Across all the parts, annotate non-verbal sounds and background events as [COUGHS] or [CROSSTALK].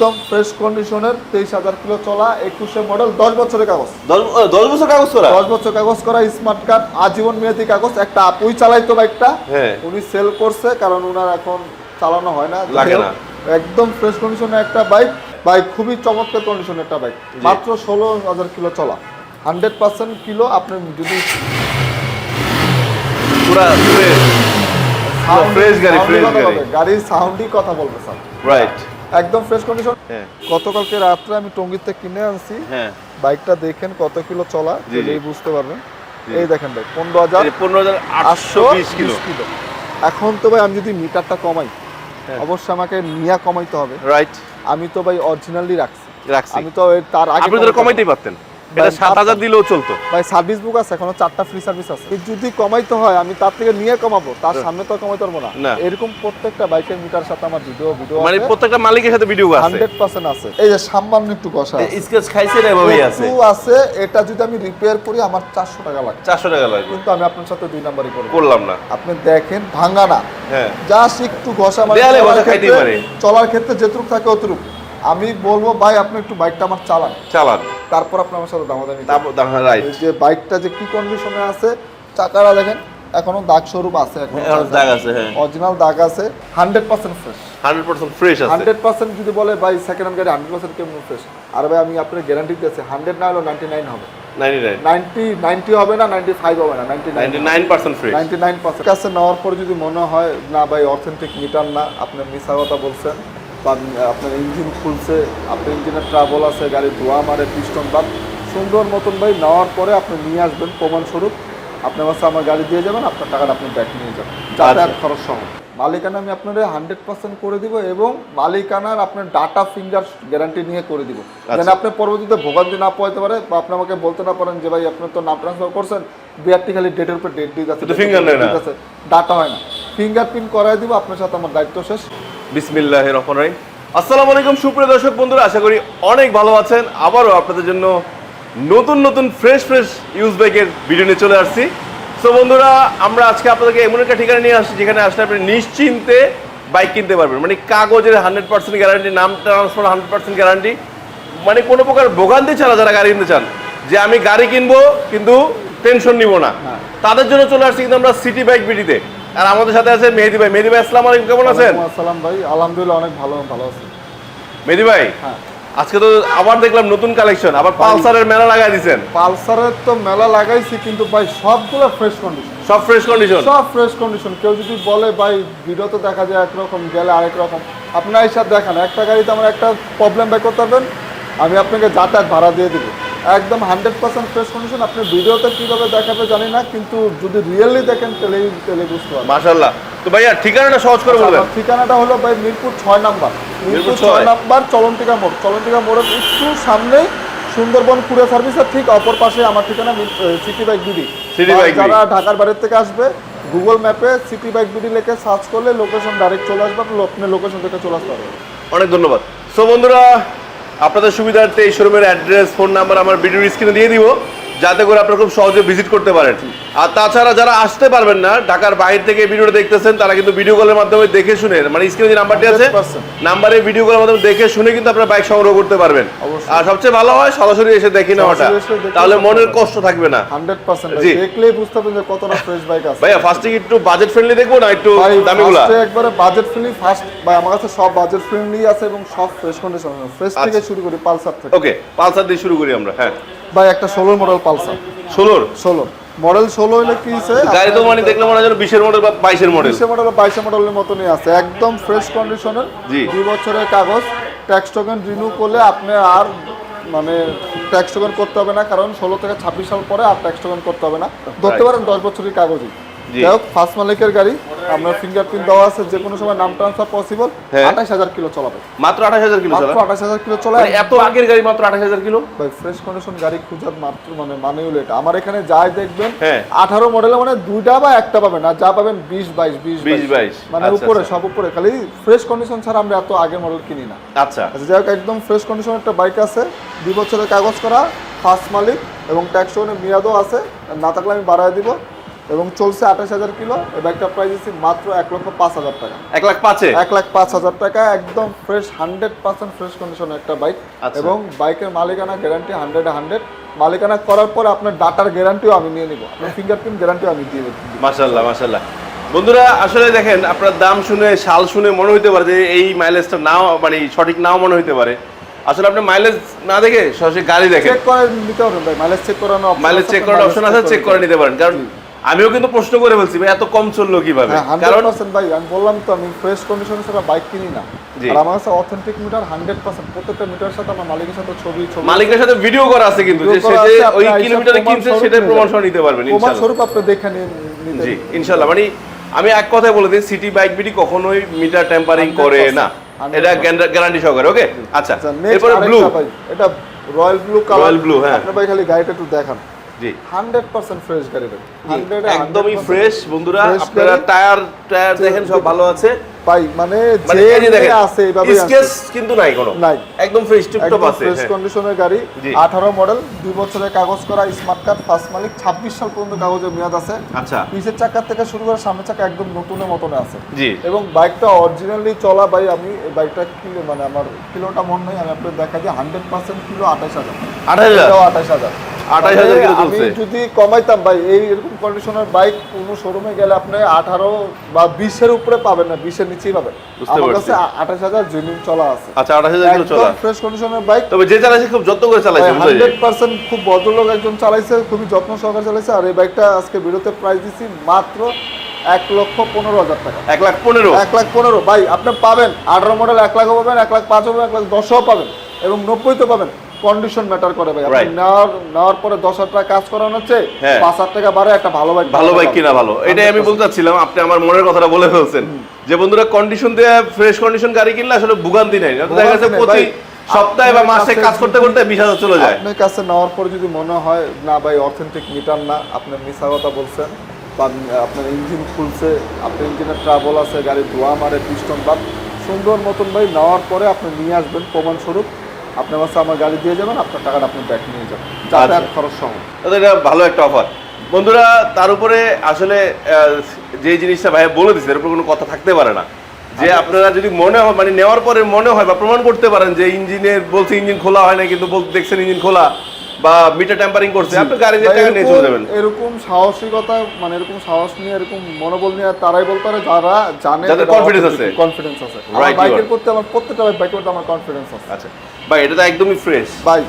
একদম ফ্রেশ কন্ডিশনের তেইশ হাজার কিলো চলা একুশে মডেল দশ বছরের কাগজ। দশ বছর কাগজ করা? দশ বছর কাগজ করা স্মার্ট কার্ড আজীবন মেয়াদি কাগজ। একটা আপুই চালাইতো বাইকটা হ্যাঁ। উনি সেল করছে কারণ উনার এখন চালানো হয় না। লাগে না। একদম ফ্রেশ কন্ডিশনের একটা বাইক বাইক খুবই চমৎকার কন্ডিশনের একটা বাইক মাত্র ষোলো হাজার কিলো চলা। হান্ড্রেড পার্সেন্ট কিলো আপনি যদি গাড়ি, সাউন্ডই কথা বলবে স্যার রাইট একদম ফ্রেশ কন্ডিশন হ্যাঁ। গতকালকে রাত্রে আমি টঙ্গিতে কিনে আনছি। হ্যাঁ। বাইকটা দেখেন কত কিলো চলা জি। বুঝতে পারবেন। এই দেখেন ভাই পনেরো হাজার পনেরো হাজার আটশো কিলো। এখন তো ভাই আমি যদি মিটারটা কমাই হ্যাঁ। অবশ্যই আমাকে নিয়া কমাইতে হবে। রাইট আমি তো ভাই অরিজিনালি রাখছি। রাখছি। আমি তো তার আগে আপনি তো কমাইতে কমাইতেই পারতেন। এটা ভাই, সাত হাজার পারতাম। দিলেও চলতো। ভাই সার্ভিস বুক আছে এখনও চারটা ফ্রি সার্ভিস আছে। যদি কমাইতে হয় আমি তার থেকে নিয়ে কমাবো তার সামনে তো কমাইতে পারব না। এরকম প্রত্যেকটা বাইকের মিটার সাথে আমার ভিডিও ভিডিও মানে প্রত্যেকটা মালিকের সাথে ভিডিও আছে। হান্ড্রেড পার্সেন্ট আছে। এই যে সামান্য একটু কষা আছে। স্কেচ খাইছে না এভাবেই আছে। আছে এটা যদি আমি রিপেয়ার করি আমার চারশো টাকা লাগে চারশো টাকা লাগবে। কিন্তু আমি আপনার সাথে দুই নাম্বারই করব। করলাম না। আপনি দেখেন ভাঙা না। হ্যাঁ। জাস্ট একটু ঘষা মানে চলার ক্ষেত্রে-। যেটুক থাকে অতটুক। আমি বলব ভাই আপনি একটু বাইকটা আমার চালান। চালান। তারপর আপনি আমার সাথে দামাদামি রাইট যে বাইকটা যে কি কন্ডিশনে আছে চাকাটা দেখেন এখনও দাগ স্বরূপ আছে এখন দাগ আছে হ্যাঁ। অরিজিনাল দাগ আছে hundred percent fresh hundred percent fresh আছে। হান্ড্রেড পার্সেন্ট যদি বলে ভাই সেকেন্ড হ্যান্ড গাড়ি হান্ড্রেড পার্সেন্ট কেমন ফ্রেশ আর ভাই আমি আপনার গ্যারান্টি দিয়েছি হান্ড্রেড না হলেও নাইনটি নাইন হবে। নাইনটি নাইন নাইনটি নাইনটি হবে না নাইনটি ফাইভ হবে না ninety nine ninety nine percent fresh ninety nine percent কাছে নেওয়ার পর যদি মনে হয় না ভাই অথেন্টিক মিটার না আপনি মিশা কথা বলছেন। আপনার ইঞ্জিন খুলছে আপনার ইঞ্জিনের ট্রাবল আছে গাড়ি ধোয়া মারে পিস্টন বাদ। সুন্দর মতন ভাই নেওয়ার পরে আপনি নিয়ে আসবেন প্রমাণস্বরূপ। আপনার কাছে আমার গাড়ি দিয়ে যাবেন আপনার টাকাটা আপনি ব্যাক নিয়ে যাবেন। যাতায়াত খরচ সহ। মালিকানা আমি আপনাদের হান্ড্রেড পার্সেন্ট করে দিব এবং মালিকানার আপনার ডাটা ফিঙ্গার গ্যারান্টি নিয়ে করে দিব। যেন আপনি পরবর্তীতে ভোগান্তি না পাইতে পারে বা আপনি আমাকে বলতে না পারেন যে ভাই আপনি তো নাম ট্রান্সফার করছেন দুই একটি খালি ডেটের উপর ডেট দিয়ে যাচ্ছে ডাটা হয় না। ফিঙ্গারপ্রিন্ট করাই দিব আপনার সাথে আমার দায়িত্ব শেষ। বিসমিল্লাহ রহমান রহিম। আসসালামু আলাইকুম সুপ্রিয় দর্শক বন্ধুরা আশা করি অনেক ভালো আছেন। আবারও আপনাদের জন্য নতুন নতুন ফ্রেশ ফ্রেশ ইউজ বাইকের ভিডিও নিয়ে চলে আসছি। সো বন্ধুরা আমরা আজকে আপনাদেরকে এমন একটা ঠিকানা নিয়ে আসছি যেখানে আসলে আপনি নিশ্চিন্তে বাইক কিনতে পারবেন। মানে কাগজের হান্ড্রেড পার্সেন্ট গ্যারান্টি নাম ট্রান্সফার হান্ড্রেড পার্সেন্ট গ্যারান্টি মানে কোনো প্রকার ভোগান্তি ছাড়া যারা গাড়ি কিনতে চান যে আমি গাড়ি কিনবো কিন্তু টেনশন নিব না। তাদের জন্য চলে আসছি কিন্তু আমরা সিটি বাইক বিডিতে আর আমাদের সাথে আছে মেহেদি ভাই। মেহেদি ভাই আসসালামু আলাইকুম কেমন আছেন? আসসালাম ভাই। আলহামদুলিল্লাহ অনেক ভালো ভালো আছি। মেহেদি ভাই হ্যাঁ। আজকে তো আবার দেখলাম নতুন কালেকশন আবার পালসারের মেলা লাগাই দিছেন। পালসারের তো মেলা লাগাইছি কিন্তু ভাই সবগুলো ফ্রেশ কন্ডিশন সব ফ্রেশ কন্ডিশন সব ফ্রেশ কন্ডিশন কেউ যদি বলে ভাই ভিডিওতে দেখা যায় একরকম গেলে আরেক রকম। আপনার হিসাব দেখান একটা গাড়িতে আমার একটা প্রবলেম বের করতে পারবেন আমি আপনাকে যাতায়াত ভাড়া দিয়ে দেবো। একদম হান্ড্রেড পার্সেন্ট ফ্রেশ কন্ডিশন আপনি ভিডিওতে কীভাবে দেখাবে জানি না কিন্তু যদি রিয়েলি দেখেন তাহলেই তাহলে বুঝতে পারবেন। মাশাআল্লাহ। তো ভাইয়া ঠিকানাটা সহজ করে বলবেন। ঠিকানাটা হলো ভাই মিরপুর ছয় নাম্বার। মিরপুর ছয়। নাম্বার চলন্তিকা মোড়। চলন্তিকা মোড়ের একটু সামনেই সুন্দরবন কুরিয়ার সার্ভিসের ঠিক অপর পাশে আমার ঠিকানা সিটি বাইক বিডি যারা ঢাকার বাড়ির থেকে আসবে গুগল ম্যাপে সিটি বাইক বিডি লেখে সার্চ করলে লোকেশন ডাইরেক্ট চলে আসবে আপনি আপনি লোকেশন থেকে চলে আসতে পারবেন। অনেক ধন্যবাদ। সো বন্ধুরা আপনাদের সুবিধার্থে এই শোরুমের অ্যাড্রেস ফোন নাম্বার আমার ভিডিওর স্ক্রিনে দিয়ে দিব। যাতে করে আপনারা খুব সহজে ভিজিট করতে পারেন। আর তাছাড়া যারা আসতে পারবেন না ঢাকার বাইরে থেকে ভিডিওটা দেখতেছেন তারা কিন্তু ভিডিও কলের মাধ্যমে দেখে শুনে মানে স্ক্রিনে যে নাম্বারটি আছে নাম্বারে ভিডিও কলের মাধ্যমে দেখে শুনে কিন্তু আপনারা বাইক সংগ্রহ করতে পারবেন। আর সবচেয়ে ভালো হয় সরাসরি এসে দেখে নেওয়াটা। তাহলে মনের কষ্ট থাকবে না। হান্ড্রেড পার্সেন্ট জি। দেখলেই বুঝতে পারবেন যে কতটা ফ্রেশ বাইক আছে। ভাইয়া ফার্স্টে একটু বাজেট ফ্রেন্ডলি দেখব না একটু দামিগুলা? ফার্স্টে একবারে বাজেট ফ্রেন্ডলি ফার্স্ট ভাই আমার কাছে সব বাজেট ফ্রেন্ডলি আছে এবং সব ফ্রেশ কন্ডিশন ফ্রেশ থেকে। শুরু করি পালসার থেকে। ওকে পালসার দিয়ে শুরু করি আমরা হ্যাঁ। ভাই একটা ষোলো মডেল পালসার। ষোলোর? ষোলো। মডেল ষোলো হলে কি হয়েছে গাড়ি তো মানে দেখলে মনে হয় বিশের মডেল বা বাইশের মডেল বিশের মডেল বাইশে মডেলের মতনই আছে। একদম ফ্রেশ কন্ডিশনের। দুই বছরের কাগজ। ট্যাক্স টোকেন রিনিউ করলে আপনি আর মানে ট্যাক্স টোকেন করতে হবে না কারণ ষোলো থেকে ছাব্বিশ সাল পরে আর ট্যাক্স টোকেন করতে হবে না। ধরতে পারেন দশ বছরের কাগজই। যাই হোক ফার্স্ট মালিকের গাড়ি আপনার ফিঙ্গারপ্রিন্ট দেওয়া আছে যে কোনো সময় নাম ট্রান্সফার পসিবল হ্যাঁ। আঠাশ হাজার কিলো চলাবে। মাত্র আঠাশ হাজার কিলো মাত্র চলা? আঠাশ হাজার কিলো চলে। মানে এত আগের গাড়ি মাত্র আঠাশ হাজার কিলো? ভাই ফ্রেশ কন্ডিশন গাড়ি খুঁজার মাত্র মানে মানে হলো এটা। আমার এখানে যাই দেখবেন হ্যাঁ। আঠারো মডেলে মানে দুইটা বা একটা পাবেন আর যা পাবেন বিশ বাইশ বিশ 20, 22 মানে আচ্ছা, উপরে আচ্ছা। সব উপরে। খালি ফ্রেশ কন্ডিশন ছাড়া আমরা এত আগের মডেল কিনি না। আচ্ছা। আচ্ছা যাই হোক একদম ফ্রেশ কন্ডিশন একটা বাইক আছে। দুই বছরের কাগজ করা ফার্স্ট মালিক এবং ট্যাক্স মেয়াদও আছে। না থাকলে আমি বাড়ায় দিব। এবং চলছে আঠাশ হাজার কিলো এই বাইকটা প্রাইস দিচ্ছি মাত্র এক লক্ষ পাঁচ হাজার টাকা। এক লাখ পাঁচে? এক লাখ পাঁচ হাজার টাকা একদম ফ্রেশ হান্ড্রেড পার্সেন্ট ফ্রেশ কন্ডিশনের একটা বাইক আচ্ছা। এবং বাইকের মালিকানা গ্যারান্টি হান্ড্রেড হান্ড্রেড মালিকানা করার পর আপনার ডাটার গ্যারান্টিও আমি নিয়ে নিব। আপনার ফিঙ্গারপ্রিন্ট গ্যারান্টিও আমি দিয়ে দেবো মাশাল্লাহ মাশাল্লাহ বন্ধুরা আসলে দেখেন আপনার দাম শুনে সাল শুনে মনে হইতে পারে যে এই মাইলেজটা নাও মানে সঠিক নাও মনে হইতে পারে। আসলে আপনি মাইলেজ না দেখে সরাসরি গাড়ি দেখেন। চেক করে নিতে পারেন ভাই মাইলেজ চেক করানো মাইলেজ চেক করার অপশন আছে চেক করে নিতে পারেন। কারণ আমিও কিন্তু প্রশ্ন করে বলছি ভাই এত কম চলল কীভাবে? হ্যাঁ কারণ ভাই আমি বললাম তো আমি ফ্রেশ কন্ডিশনে ছাড়া বাইক কিনি না। আর আমার কাছে অথেন্টিক মিটার হান্ড্রেড পার্সেন্ট প্রত্যেকটা মিটার সাথে আমার মালিকের সাথে ছবি ছবি মালিকের সাথে ভিডিও করা আছে কিন্তু যে সে যে ওই কিলোমিটারে কিনছে সেটার স্বরূপ প্রমাণ সহ নিতে পারবেন প্রমাণ স্বরূপ আপনি দেখে নিয়ে নিতে জি ইনশাল্লাহ। মানে আমি এক কথায় বলে দিই সিটি বাইক বিডি কখনোই মিটার টেম্পারিং করে না। এটা গ্যারান্টি সহকারে ওকে আচ্ছা আচ্ছা এরপরে ব্লু এটা royal blue colour Royal blue, হ্যাঁ। আপনি ভাই খালি গাড়িটা একটু দেখান। জি। হান্ড্রেড পার্সেন্ট ফ্রেশ গাড়ি ভাই হান্ড্রেড একদমই ফ্রেশ। বন্ধুরা আপনারা টায়ার টায়ার দেখেন সব ভালো আছে। ভাই মানে যে এই যে দেখেন আছে এইভাবে স্কেচ কিন্তু নাই কোনো। নাই। একদম ফ্রেশ টিপটপ আছে ফ্রেশ। কন্ডিশনের গাড়ি জি। আঠারো মডেল দুই বছরের কাগজ করা স্মার্ট কার্ড ফার্স্ট মালিক ছাব্বিশ সাল পর্যন্ত কাগজের মেয়াদ আছে। আচ্ছা। পিছের চাকার থেকে শুরু করে সামনের চাকা একদম নতুনের মতনে আছে। জি। এবং বাইকটা অরিজিনালি চলা ভাই আমি বাইকটা কিলো মানে আমার কিলোটা মন নেই আমি আপনার দেখা যায় হান্ড্রেড পার্সেন্ট কিলো আঠাশ হাজার। আঠাশ হাজার। আঠাশ হাজার কিলো চলছে। যদি কমাইতাম ভাই এই এরকম কন্ডিশনের বাইক কোনো শোরুমে গেলে আপনি আঠারো বা বিশের উপরে পাবেন না বিশের নিচেই পাবেন। আমার কাছে আঠাশ হাজার জেনুইন চলা আছে। আচ্ছা আঠাশ হাজার কিলো চলা। ফ্রেশ কন্ডিশনের বাইক তবে যে চালাইছে খুব যত্ন করে চালাইছে হান্ড্রেড পার্সেন্ট খুব ভদ্রলোক একজন চালাইছে খুবই যত্ন সহকারে চালাইছে আর এই বাইকটা আজকে বিরতে প্রাইস দিচ্ছি মাত্র এক লক্ষ পনেরো হাজার টাকা। এক লাখ পনেরো? এক লাখ পনেরো। ভাই আপনি পাবেন আঠারো মডেল এক লাখও পাবেন এক লাখ পাবেন এক লাখ দশও পাবেন এবং নব্বই তো পাবেন। কন্ডিশন ম্যাটার করে ভাই। আপনি. নেওয়ার নেওয়ার পরে দশ হাজার টাকা কাজ করানো হচ্ছে হ্যাঁ। পাঁচ হাজার টাকা বাড়ে একটা ভালো বাইক ভালো বাইক কিনা ভালো। এটাই আমি বলতে চাচ্ছিলাম আপনি আমার মনের কথাটা বলে ফেলছেন। যে বন্ধুরা কন্ডিশন দিয়ে ফ্রেশ কন্ডিশন গাড়ি কিনলে আসলে ভুগান্তি নাই। দেখা যাচ্ছে প্রতি সপ্তাহে বা মাসে কাজ করতে করতে বিশ হাজার চলে যায়। আপনার কাছে নেওয়ার পরে যদি মনে হয় না ভাই অথেন্টিক মিটার না। আপনি মিশা কথা বলছেন বা আপনার ইঞ্জিন খুলছে আপনার ইঞ্জিনের ট্রাবল আছে গাড়ি ধোয়া মারে পিস্টন বা সুন্দর মতন ভাই নেওয়ার পরে আপনি নিয়ে আসবেন প্রমাণস্বরূপ। আপনি আমার কাছে আমার গাড়ি দিয়ে যাবেন আপনার টাকাটা আপনি ব্যাক নিয়ে যাবেন। যাতায়াত খরচ সহ এটা ভালো একটা অফার বন্ধুরা তার উপরে আসলে যে জিনিসটা ভাই বলে দিচ্ছে এর উপর কোনো কথা থাকতে পারে না। যে আপনারা যদি মনে হয় মানে নেওয়ার পরে মনে হয় বা প্রমাণ করতে পারেন যে ইঞ্জিনের বলছে ইঞ্জিন খোলা হয় না কিন্তু দেখছেন ইঞ্জিন খোলা বা মিটার টেম্পারিং করছে আপনি গাড়ি দিয়ে টাকা নিয়ে চলে যাবেন। এরকম সাহসিকতা মানে এরকম সাহস নিয়ে এরকম মনোবল নিয়ে তারাই বলতে পারে যারা জানে যাদের confidence আছে। কনফিডেন্স আছে। বাইকের. প্রতি আমার প্রত্যেকটা বাইকের প্রতি আমার কনফিডেন্স আছে। আচ্ছা। ভাই এটা তো একদমই ফ্রেশ ভাই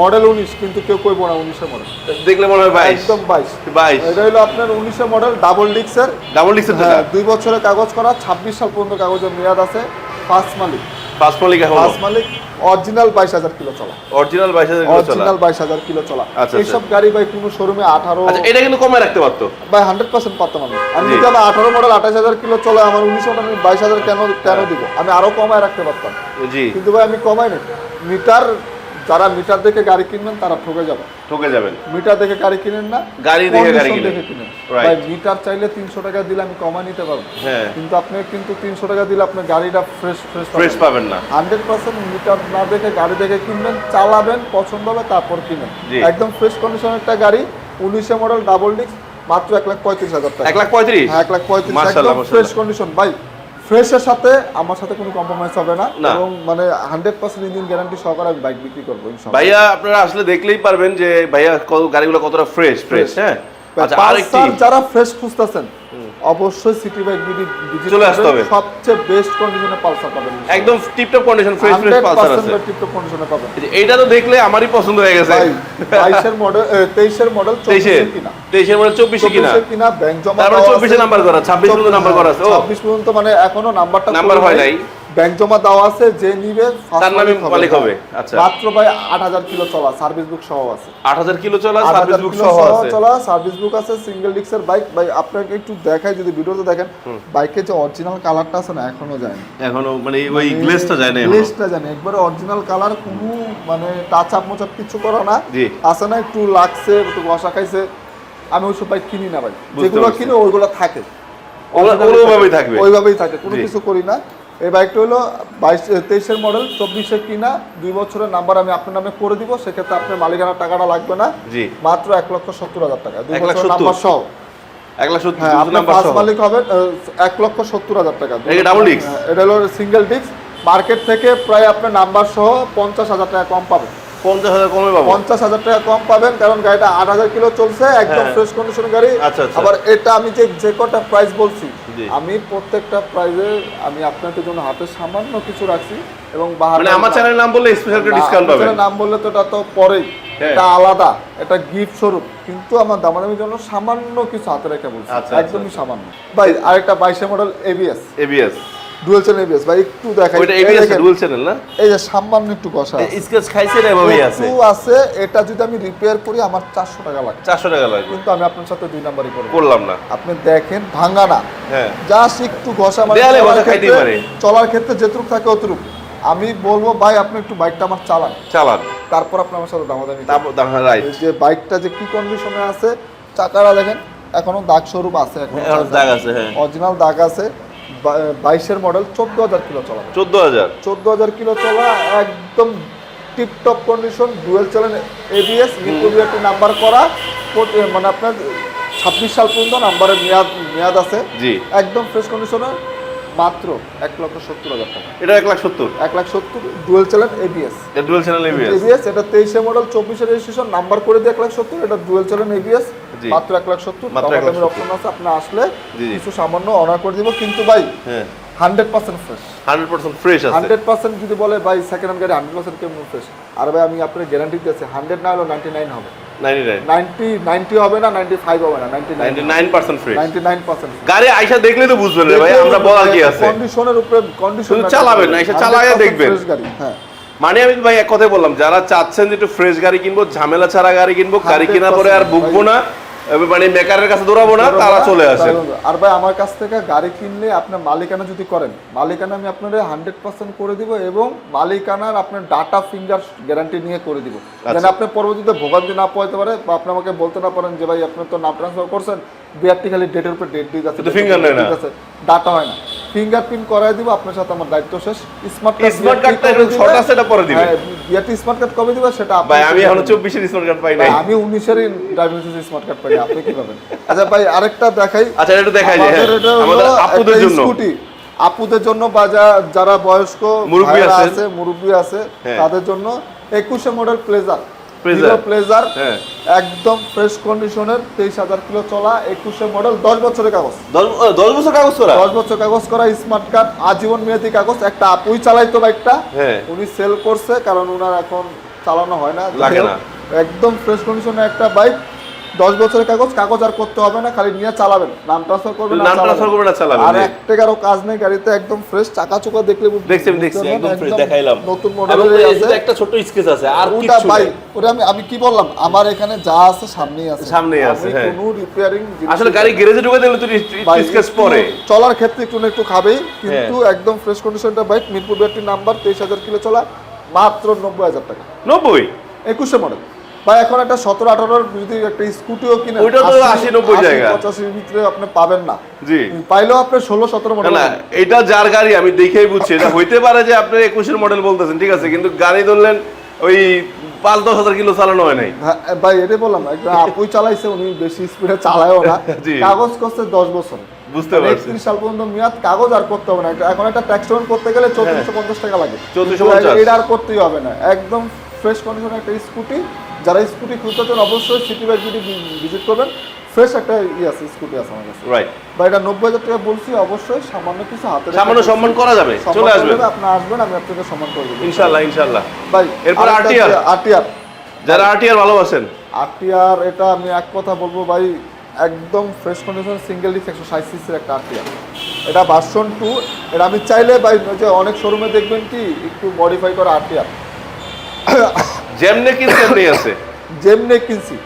মডেল উনিশ কিন্তু কেউ কইব না উনিশের মডেল দেখলে মনে হয় বাইশ। একদম বাইশ। বাইশ। এটা হলো আপনার উনিশের মডেল ডাবল ডিক্সের ডাবল ডিক্সের দুই বছরের কাগজ করা ছাব্বিশ সাল পর্যন্ত কাগজের মেয়াদ আছে পাঁচ মালিক। এখন? ফার্স্ট অরিজিনাল বাইশ হাজার কিলো চলা। অরিজিনাল বাইশ হাজার অরিজিনাল বাইশ হাজার কিলো চলা। আচ্ছা, এইসব গাড়ি ভাই কোনো শোরুমে আঠারো আচ্ছা এটা কিন্তু কমে রাখতে পারতো। ভাই হান্ড্রেড পার্সেন্ট পারতাম আমি। আমি যদি আমার আঠারো মডেল আঠাশ হাজার কিলো চলে আমার উনিশ আমি বাইশ হাজার কেন কেন দিব? আমি আরও কমায় রাখতে পারতাম। জি। কিন্তু ভাই আমি কমাই নাই মিটার যারা মিটার দেখে গাড়ি কিনবেন তারা ঠকে যাবে। ঠকে যাবেন। মিটার দেখে গাড়ি কিনেন না গাড়ি দেখে গাড়ি কিনেন। দেখে কিনেন। ভাই মিটার চাইলে তিনশো টাকা দিলে আমি কমা নিতে পারব। হ্যাঁ। কিন্তু আপনি কিন্তু তিনশো টাকা দিলে আপনার গাড়িটা ফ্রেশ ফ্রেশ ফ্রেশ পাবেন। না। হান্ড্রেড পার্সেন্ট মিটার না দেখে গাড়ি দেখে কিনবেন চালাবেন পছন্দ হবে তারপর কিনেন। একদম ফ্রেশ কন্ডিশন একটা গাড়ি উনিশে মডেল ডাবল ডিস্ক মাত্র এক লাখ পঁয়ত্রিশ হাজার টাকা। এক লাখ পঁয়ত্রিশ? হ্যাঁ এক লাখ পঁয়ত্রিশ। ফ্রেশ কন্ডিশন ভাই ফ্রেশের সাথে আমার সাথে কোনো কম্প্রোমাইজ হবে না। এবং মানে হান্ড্রেড পার্সেন্ট ইঞ্জিন গ্যারান্টি সহকারে আমি বাইক বিক্রি করব ইনশাআল্লাহ। ভাইয়া আপনারা আসলে দেখলেই পারবেন যে ভাইয়া গাড়িগুলো কতটা ফ্রেশ ফ্রেশ হ্যাঁ? আচ্ছা আরেকটি। যারা ফ্রেশ খুঁজতেছেন অবশ্যই সিটি বাইক বিডি চলে আসতে হবে। সবচেয়ে বেস্ট কন্ডিশনে পালসার পাবেন। একদম tiptop condition fresh fresh Pulsar আছে। টিপটপ কন্ডিশনে পাবেন। এইটা তো দেখলে আমারই পছন্দ হয়ে গেছে। 22 এর মডেল তেইশের মডেল তেইশে এর কিনা। তেইশের মধ্যে চব্বিশে কিনা। এর কিনা ব্যাংক জমা তারপরে 24 এর নাম্বার করা, 26 পর্যন্ত নাম্বার করা আছে, ও। 26 পর্যন্ত মানে এখনও নাম্বারটা নাম্বার হয় নাই। ব্যাংক জমা দেওয়া আছে যে নিবে তার নামে মালিক হবে, আচ্ছা। মাত্র ভাই আট হাজার কিলো চলা সার্ভিস বুক সহ আছে। আট হাজার কিলো চলা সার্ভিস বুক সহ আছে। চলা সার্ভিস বুক আছে সিঙ্গেল ডিক্সের বাইক ভাই আপনাকে একটু দেখাই যদি ভিডিওতে দেখেন বাইকের যে অরিজিনাল কালারটা আছে না এখনও যায় না। এখনও মানে ওই গ্লেসটা যায় না। গ্লেজটা জানি একবারে অরিজিনাল কালার কোনো মানে টাচ আপ মোচাপ কিছু করা না। আছে না একটু লাগছে একটু বসা খাইছে। আমি ওইসব বাইক কিনি না ভাই। যেগুলো। কিনে ওইগুলো থাকে। থাকে। থাকবে। ওইভাবেই থাকে। কোনো কিছু করি না। এই বাইকটা হলো বাইশ তেইশের মডেল চব্বিশে কিনা দুই বছরের নাম্বার আমি আপনার নামে করে দিব সেক্ষেত্রে আপনার মালিকানার টাকাটা লাগবে না। জি। মাত্র এক লক্ষ সত্তর হাজার টাকা দুই সত্তর? নাম্বার সহ। এক লাখ সত্তর হ্যাঁ মালিক হবে এক লক্ষ সত্তর হাজার টাকা। হ্যাঁ, এটা হলো সিঙ্গেল ডিস্ক মার্কেট থেকে প্রায় আপনার নাম্বার সহ পঞ্চাশ হাজার টাকা কম পাবেন। পঞ্চাশ হাজার কমে পাবো? পঞ্চাশ হাজার টাকা কম পাবেন কারণ গাড়িটা আট হাজার কিলো চলছে একদম হ্যাঁ। ফ্রেশ কন্ডিশনের গাড়ি। আচ্ছা, আচ্ছা। আবার এটা আমি যে যে কটা প্রাইস বলছি আমি প্রত্যেকটা প্রাইজে আমি আপনাদের জন্য হাতে সামান্য কিছু রাখছি এবং মানে আমার চ্যানেলের নাম বললে স্পেশাল ডিসকাউন্ট পাবেন। নাম বললে তো এটা তো পরেই। হ্যাঁ। এটা আলাদা এটা গিফট স্বরূপ। কিন্তু আমার দামাদামির জন্য সামান্য কিছু হাতে রেখে বলছি। আচ্ছা, একদমই সামান্য। ভাই আরেকটা বাইশে model ABS ABS dual channel ABS ভাই একটু দেখাই। এবিএস ডুয়াল চ্যানেল না? এই যে সামান্য একটু কষা। স্কেচ খাইছে না এভাবেই আছে। একটু আছে এটা যদি আমি রিপেয়ার করি আমার চারশো টাকা লাগে চারশো টাকা লাগবে। কিন্তু আমি আপনার সাথে দুই নাম্বারই করব করলাম না। আপনি দেখেন ভাঙা না। হ্যাঁ। জাস্ট একটু ঘষা মানে দেয়ালে চলার ঘষা খাইতেই পারে। চলার ক্ষেত্রে যেটুক থাকে অতটুক। আমি বলব ভাই আপনি একটু বাইকটা আমার চালান। চালান। তারপর আপনি আমার সাথে দামাদামি হ্যাঁ রাইট। যে বাইকটা যে কি কন্ডিশনে আছে চাকাটা দেখেন এখনও দাগ স্বরূপ আছে এখন দাগ আছে হ্যাঁ। অরিজিনাল দাগ আছে। বাইশের মডেল চোদ্দ হাজার কিলো চলা। চোদ্দ হাজার? চোদ্দ হাজার কিলো চলা একদম tiptop condition dual channel ABS একটি নাম্বার করা মানে আপনার ছাব্বিশ সাল পর্যন্ত নাম্বারের মেয়াদ মেয়াদ আছে। জি। একদম ফ্রেশ কন্ডিশনে মাত্র এক লক্ষ সত্তর হাজার টাকা। এটা এক লাখ সত্তর? এক লাখ সত্তর ডুয়েল চ্যানেল এবিএস এটা ডুয়াল চ্যানেল এবিএস এবিএস এটা তেইশে মডেল চব্বিশে রেজিস্ট্রেশন নাম্বার করে দিয়ে এক লাখ সত্তর এটা ডুয়েল চ্যানেল এবিএস মাত্র এক লাখ সত্তর। অপশন আছে আপনি আসলে। কিছু সামান্য অনার করে দিব কিন্তু ভাই হ্যাঁ। Hundred percent fresh hundred percent fresh আছে। হান্ড্রেড পার্সেন্ট যদি বলে ভাই সেকেন্ড হ্যান্ড গাড়ি হান্ড্রেড পার্সেন্ট কেমন ফ্রেশ আর ভাই আমি আপনার গ্যারান্টি দিয়েছি হান্ড্রেড না হলেও নাইনটি নাইন হবে। হবে না হবে না গাড়ি আইসা দেখলে তো বুঝবেন রে ভাই আমরা বলা কি আছে? কন্ডিশনের উপরে কন্ডিশন চালাবেন না, এসে চালায়া দেখবেন। গাড়ি হ্যাঁ। মানে আমি ভাই এক কথাই বললাম যারা চাচ্ছেন যে একটু ফ্রেশ গাড়ি কিনবো ঝামেলা ছাড়া গাড়ি কিনবো গাড়ি কেনার পরে আর 100% ভুগবো না। মানে মেকারের কাছে দৌড়াবো না তারা চলে আসেন আর ভাই আমার কাছ থেকে গাড়ি কিনলে আপনার মালিকানা যদি করেন মালিকানা আমি আপনার হান্ড্রেড পার্সেন্ট করে দিব এবং মালিকানার আপনার ডাটা ফিঙ্গার গ্যারান্টি নিয়ে করে দিব যেন আচ্ছা। পরবর্তীতে ভোগান্তি না পাইতে পারে বা আপনি আমাকে বলতে না পারেন যে ভাই আপনি তো নাম ট্রান্সফার করছেন বিআরটি খালি ডেটের উপর ডেট দিয়ে যাচ্ছে নেয় না। ডাটা হয় না। ফিঙ্গারপ্রিন্ট করাই দিব আপনার সাথে আমার দায়িত্ব শেষ। স্মার্ট স্মার্ট কার্ডটা এরকম শর্ট আছে এটা পরে দিবে। বিআরটি স্মার্ট কার্ড কবে দিবে সেটা ভাই আমি এখন সাথে- চব্বিশের স্মার্ট কার্ড পাই নাই। আমি উনিশেরই ড্রাইভিং লাইসেন্স স্মার্ট কার্ড পাই আপনি কি পাবেন আচ্ছা ভাই আরেকটা দেখাই। আচ্ছা এটা দেখাই যে হ্যাঁ। আমাদের আপুদের জন্য। স্কুটি আপুদের জন্য বা যা- যারা বয়স্ক মুরব্বি আছে। মুরব্বি আছে হ্যাঁ। তাদের জন্য একুশে মডেল প্লেজার। প্লেজার হ্যাঁ। একদম ফ্রেশ কন্ডিশনের তেইশ হাজার কিলো চলা একুশে মডেল দশ বছরের কাগজ। দশ বছর কাগজ করা? দশ বছর কাগজ করা স্মার্ট কার্ড আজীবন মেয়াদি কাগজ একটা আপুই চালাইতো বাইকটা হ্যাঁ। উনি সেল করছে কারণ ওনার এখন চালানো হয় না। লাগে না। একদম ফ্রেশ কন্ডিশনের একটা বাইক দশ বছরের কাগজ কাগজ আর করতে হবে না খালি নিয়ে চালাবেন। নাম ট্রান্সফার করবেন নাম ট্রান্সফার করবে না চালাবেন আর জি। এক টাকারও কাজ নেই গাড়িতে একদম ফ্রেশ চাকা চোকা দেখলে দেখছি আমি দেখছি একদম ফ্রেশ দেখাইলাম। নতুন যে আছে। একটা ছোট স্কেচ আছে আর ওটা কিছু ভাই নাই। ওটা আমি আমি কি বললাম? আমার এখানে যা আছে সামনেই আছে। সামনেই আছে, হ্যাঁ। কোনো রিপেয়ারিং আসলে গাড়ি গ্যারেজে ঢুকে দিলে তো স্কেচ একটু পরে। চলার ক্ষেত্রে একটু না একটু খাবেই কিন্তু হ্যাঁ। একদম ফ্রেশ কন্ডিশনটা বাইক মিরপুর ব্যাটারি নাম্বার তেইশ হাজার কিলো চলা মাত্র নব্বই হাজার টাকা। নব্বই? একুশে মডেল বা এখন একটা সতেরো আঠারোর যদি একটা স্কুটিও কিনে ওইটা তো 80, 90 জায়গা। পঁচাশির ভিতরে আপনি পাবেন না। জি। পাইলেও আপনি ষোলো সতেরো মডেল না এটা যার গাড়ি আমি দেখেই বুঝছি। এটা হইতে পারে যে আপনি একুশের মডেল বলতেছেন ঠিক আছে কিন্তু গাড়ি ধরলেন ওই পাঁচ দশ হাজার কিলো চালানো হয় নাই। হ্যাঁ, ভাই এটাই বললাম একটা আপুই চালাইছে উনি বেশি স্পিডে চালায়ও না। [LAUGHS] কাগজ করছে দশ বছর। বুঝতে পারছি। একত্রিশ সাল পর্যন্ত মেয়াদ কাগজ আর করতে হবে না। এখন একটা ট্যাক্স করতে গেলে চৌত্রিশশো পঞ্চাশ টাকা লাগে। 3450 কিন্তু এটা আর করতেই হবে না। একদম ফ্রেশ কন্ডিশন একটা স্কুটি যারা স্কুটি খুঁজতে চান অবশ্যই সিটি বাইক যদি ভিজিট করবেন। ফ্রেশ একটা ই আছে স্কুটি আছে আমার কাছে। রাইট বা এটা নব্বই হাজার টাকা বলছি অবশ্যই সামান্য কিছু হাতে সামান্য সম্মান করা যাবে চলে আসবেন আপনি আসবেন আমি আপনাকে সম্মান করে দেবো। ইনশাল্লাহ ইনশাল্লাহ। ভাই এরপর RTR? আরটিআর যারা আরটিআর ভালোবাসেন? আরটিআর এটা আমি এক কথা বলব ভাই একদম ফ্রেশ কন্ডিশন সিঙ্গেল ডিস্ক একশো ষাট সিসির একটা আরটিআর এটা ভার্সন টু এটা আমি চাইলে ভাই যে অনেক শোরুমে দেখবেন কি একটু মডিফাই করা আরটিআর যেমনে কি তেমনি আছে। [LAUGHS] যেমনি কিনছি।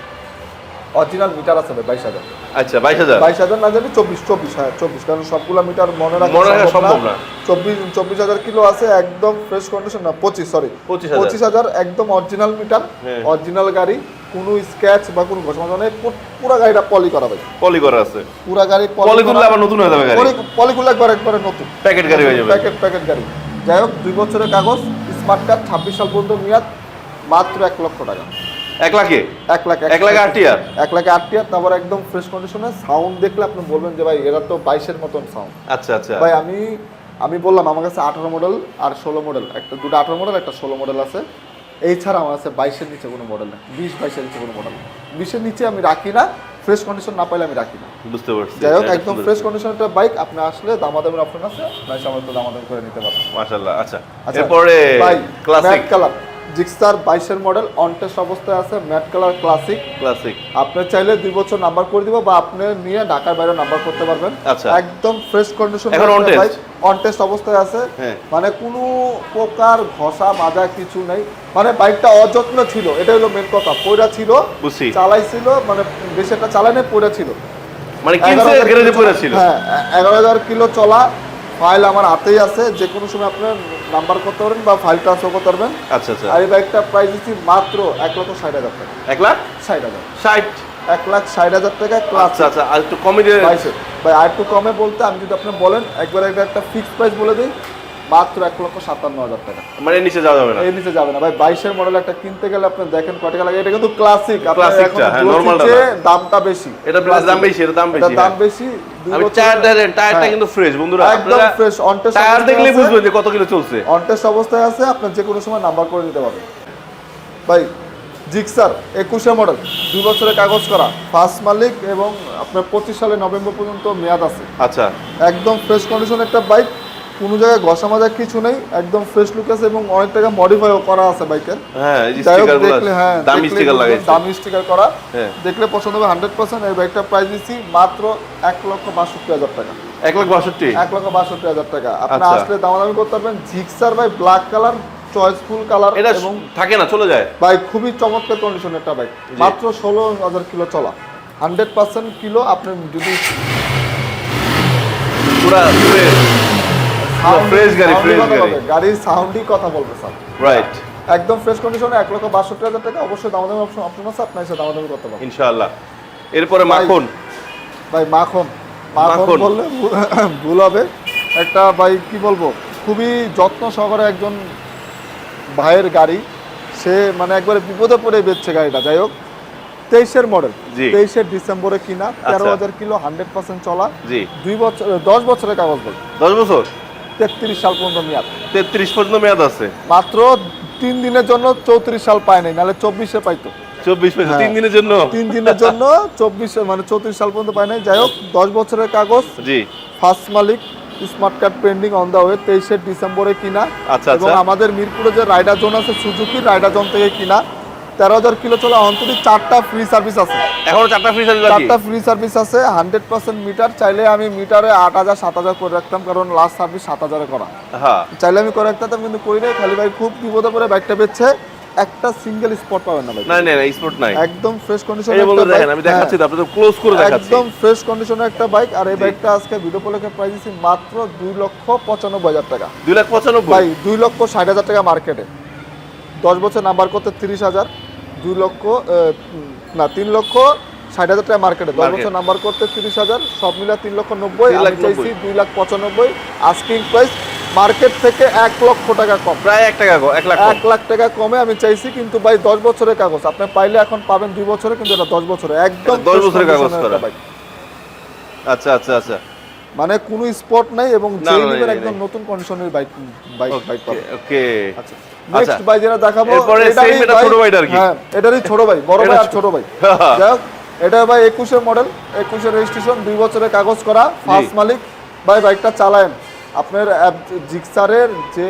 অরিজিনাল মিটার আছে বাইশ হাজার। আচ্ছা বাইশ হাজার? বাইশ হাজার না জানি চব্বিশ চব্বিশ হ্যাঁ চব্বিশ। কারণ সবগুলো মিটার মনে রাখা মনে রাখা সম্ভব না। চব্বিশ চব্বিশ হাজার কিলো আছে একদম ফ্রেশ কন্ডিশন না পঁচিশ সরি 25,000 পঁচিশ হাজার একদম অরিজিনাল মিটার। অরিজিনাল গাড়ি কোনো স্ক্র্যাচ বা কোনো ঘষা পুরা গাড়িটা পলি করা ভাই। পলি করা আছে। পুরা গাড়ি পলি তুললে আবার নতুন হয়ে যাবে গাড়ি। পলিগুলো একবার একবারে নতুন। প্যাকেট গাড়ি হয়ে যাবে। প্যাকেট প্যাকেট গাড়ি। যাই হোক দুই বছরের কাগজ স্মার্ট কার্ড ছাব্বিশ সাল পর্যন্ত মেয়াদ মাত্র এক লক্ষ টাকা। এক লাখে? এক লাখ এক লাখে আট? এক লাখে আট তারপর একদম ফ্রেশ কন্ডিশনে সাউন্ড দেখলে আপনি বলবেন যে ভাই এরা তো বাইশের মতন সাউন্ড আচ্ছা আচ্ছা। ভাই আমি আমি বললাম আমার কাছে আঠারো মডেল আর ষোলো মডেল একটা দুটো আঠারো মডেল একটা ষোলো মডেল আছে। এই ছাড়া আমার কাছে বাইশের নিচে কোনো মডেল নেই। বিশ বাইশের নিচে কোনো মডেল বিশের নিচে আমি রাখি না ফ্রেশ কন্ডিশন না পাইলে আমি রাখি না। বুঝতে পারছি। যাই হোক একদম ফ্রেশ কন্ডিশনের বাইক আপনি আসলে দামাদামের অপশন আছে নয় সময় তো দামাদাম করে নিতে পারবেন। মাশাআল্লাহ। আচ্ছা আচ্ছা, এরপরে ক্লাসিক কালার। জিক্সার বাইশের মডেল অনটেস্ট অবস্থায় আছে ম্যাট কালার ক্লাসিক। ক্লাসিক। আপনি চাইলে দুই বছর নাম্বার করে দিব বা আপনি নিয়ে ঢাকার বাইরে নাম্বার করতে পারবেন। আচ্ছা। একদম ফ্রেশ কন্ডিশন এখন on test? অন টেস্ট অবস্থায় আছে। হ্যাঁ। মানে কোনো প্রকার ঘষা মাজা কিছু নেই। মানে বাইকটা অযত্ন ছিল এটা হলো মেন কথা। পয়রা ছিল চালাইছিল মানে বেশি একটা চালাই নাই পয়রা ছিল। মানে কিনছে 11,000 গ্যারেজে কিলো ছিল? হ্যাঁ এগারো হাজার কিলো চলা ফাইল আমার হাতেই আছে। যে কোনো সময় আপনি নাম্বার করতে পারবেন বা ফাইল ট্রান্সফার করতে পারবেন। আচ্ছা আচ্ছা। আর এই বাইকটা প্রাইস দিচ্ছি মাত্র এক লক্ষ ষাট হাজার টাকা। এক লাখ? ষাট হাজার। ষাট? এক লাখ ষাট হাজার টাকা ক্লাস আচ্ছা আচ্ছা আর একটু কমে ভাই আর একটু কমে বলতে আমি যদি আপনি বলেন একবার একটা ফিক্সড প্রাইস বলে দিই মাত্র এক লক্ষ সাতান্ন হাজার টাকা। মানে নিচে যাওয়া যাবে না। এই নিচে যাবে না। ভাই বাইশের মডেল একটা কিনতে গেলে আপনি দেখেন কয় টাকা লাগে। এটা কিন্তু ক্লাসিক হ্যাঁ, দামটা বেশি। এটা প্লাস দাম বেশি এটা দাম বেশি দাম হ্যাঁ। বেশি আমি বছরের- টায়ারটা হ্যাঁ। কিন্তু ফ্রেশ বন্ধুরা। একদম ফ্রেশ অনটেস্ট টায়ার দেখলে বুঝবেন যে কত কিলো চলছে। অনটেস্ট অবস্থায় আছে যে কোনো সময় নাম্বার করে দিতে পারবেন। ভাই জিক্সার একুশে মডেল দুই বছরের কাগজ করা ফার্স্ট মালিক এবং আপনার পঁচিশ সালে নভেম্বর পর্যন্ত মেয়াদ আছে। আচ্ছা। একদম ফ্রেশ কন্ডিশন একটা বাইক কোনো জায়গায় ঘষা মাজা কিছু নেই একদম ফ্রেশ লুক আছে এবং অনেক টাকা মডিফাইও করা আছে বাইকের হ্যাঁ দেখলে হ্যাঁ দামি স্টিকার লাগাইছে। দামি স্টিকার করা। হ্যাঁ। দেখলে পছন্দ হবে হান্ড্রেড পার্সেন্ট এই বাইকটা প্রাইস দিচ্ছি মাত্র এক লক্ষ বাষট্টি হাজার টাকা। এক লাখ বাষট্টি? এক লক্ষ বাষট্টি হাজার টাকা। আপনি আচ্ছা। আসলে দামাদামি করতে পারবেন। জিক্সার ভাই ব্ল্যাক কালার চয়েসফুল কালার এটা এবং থাকে না চলে যায়। বাইক খুবই চমৎকার কন্ডিশন একটা বাইক মাত্র ষোলো হাজার কিলো চলা। হান্ড্রেড পার্সেন্ট কিলো আপনি যদি পুরা ফ্রেশ গাড়ি, sound-ই fresh কথা গাড়ি। গাড়ির সাউন্ডই কথা বলবে স্যার রাইট একদম ফ্রেশ কন্ডিশনে এক লক্ষ বাষট্টি হাজার টাকা অবশ্যই দামাদামি অপশন অপশন আছে আপনার এসে দামাদামি করতে পারবেন। ইনশাআল্লাহ। এরপরে মাখন। ভাই মাখন। মাখন মাখন। বললে ভুল- [COUGHS] ভুল হবে। একটা ভাই কি বলব খুবই যত্ন সহকারে একজন ভাইয়ের গাড়ি সে মানে একবারে বিপদে পড়ে বেচছে গাড়িটা যাই হোক। তেইশের মডেল। তেইশের ডিসেম্বরে কিনা তেরো আচ্ছা। হাজার কিলো হান্ড্রেড পার্সেন্ট চলা। জি। দুই বছর দশ বছরের কাগজ বল। দশ বছর? তেত্রিশ সাল পর্যন্ত মেয়াদ। তেত্রিশ পর্যন্ত মেয়াদ আছে। মাত্র তিন দিনের জন্য চৌত্রিশ সাল পায় নাই নাহলে চব্বিশে পাইতো। চব্বিশ হ্যাঁ। তিন দিনের জন্য? তিন দিনের জন্য চব্বিশে মানে চৌত্রিশ সাল পর্যন্ত পায় নাই। যাই হোক দশ বছরের কাগজ জি। First Malik smart card pending on the way তেইশের ডিসেম্বরে কিনা। আচ্ছা, এবং আচ্ছা। আমাদের মিরপুরে যে রাইডার জোন আছে সুজুকি রাইডার জোন থেকে কিনা। তেরো হাজার কিলো চলা অন্তত চারটা ফ্রি সার্ভিস আছে। এখনও চারটা ফ্রি সার্ভিস চারটা ফ্রি সার্ভিস আছে হান্ড্রেড পার্সেন্ট মিটার চাইলে আমি মিটারে আট হাজার সাত হাজার করে রাখতাম কারণ লাস্ট সার্ভিস সাত হাজারে করা। হ্যাঁ। চাইলে আমি করে রাখতাম কিন্তু করি নাই। খালি ভাই খুব বিপদে পড়ে বাইকটা বেচছে একটা সিঙ্গেল স্পট পাবেন না ভাই। না না স্পোর্ট নাই। একদম ফ্রেশ কন্ডিশন এই দেখেন আমি দেখাচ্ছি তো আপনাদের ক্লোজ করে দেখাচ্ছি। হ্যাঁ। একদম ফ্রেশ কন্ডিশনের একটা বাইক আর এই বাইকটা আজকে ভিডিও উপলক্ষে প্রাইস দিচ্ছি মাত্র দুই লক্ষ পঁচানব্বই হাজার টাকা। দুই লাখ পঁচানব্বই? ভাই দুই লক্ষ ষাট হাজার টাকা মার্কেটে দশ বছর নাম্বার করতে তিরিশ হাজার দুই লক্ষ না তিন লক্ষ ষাট হাজার টাকা মার্কেটে দশ বছর নাম্বার করতে তিরিশ হাজার সব মিলা তিন লক্ষ নব্বই আমি লাখ চাইছি দুই লাখ পঁচানব্বই আস্কিং প্রাইস মার্কেট থেকে এক লক্ষ টাকা কম। প্রায় এক টাকা এক লাখ এক লাখ টাকা কমে আমি চাইছি কিন্তু ভাই দশ বছরের কাগজ। আপনি পাইলে এখন পাবেন দুই বছরে কিন্তু এটা দশ বছরে। একদম এটা 10 fresh বছরের কাগজ। আচ্ছা আচ্ছা আচ্ছা। মানে কোনো স্পট নাই এবং যেই নেবেন একদম নতুন কন্ডিশনের বাইক বাইক বাইক পাবেন ওকে আচ্ছা। নেক্সট আচ্ছা। যেটা দেখাবো এটা ছোট আর কি। হ্যাঁ এটারই ছোট ভাই বড় ভাই আর ছোট। ভাই যাই হোক এটা ভাই একুশের মডেল একুশের রেজিস্ট্রেশন দুই বছরের কাগজ করা ফার্স্ট মালিক। ভাই বাইকটা চালায়েন। আপনার জিক্সারের যে